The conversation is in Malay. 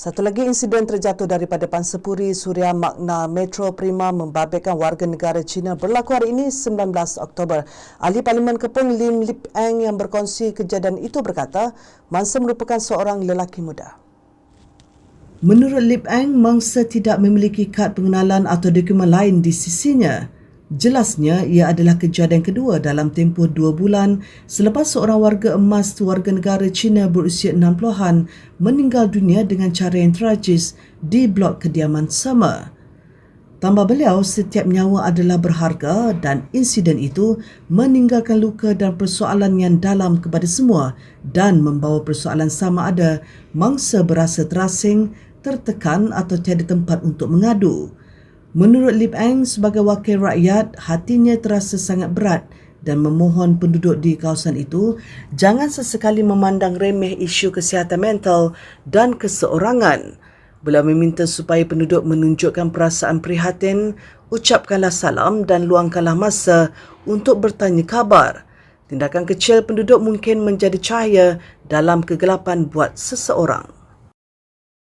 Satu lagi insiden terjatuh daripada Pansepuri Suria Magna Metro Prima membabitkan warga negara China berlaku hari ini 19 Oktober. Ahli Parlimen Kepung Lim Lip Eng yang berkongsi kejadian itu berkata, mangsa merupakan seorang lelaki muda. Menurut Lip Eng, mangsa tidak memiliki kad pengenalan atau dokumen lain di sisinya. Jelasnya, ia adalah kejadian kedua dalam tempoh dua bulan selepas seorang warga emas warga negara Cina berusia 60-an meninggal dunia dengan cara yang tragis di blok kediaman sama. Tambah beliau, setiap nyawa adalah berharga dan insiden itu meninggalkan luka dan persoalan yang dalam kepada semua dan membawa persoalan sama ada mangsa berasa terasing, tertekan atau tiada tempat untuk mengadu. Menurut Lip Eng, sebagai wakil rakyat, hatinya terasa sangat berat dan memohon penduduk di kawasan itu jangan sesekali memandang remeh isu kesihatan mental dan keseorangan. Beliau meminta supaya penduduk menunjukkan perasaan prihatin, ucapkanlah salam dan luangkanlah masa untuk bertanya kabar. Tindakan kecil penduduk mungkin menjadi cahaya dalam kegelapan buat seseorang.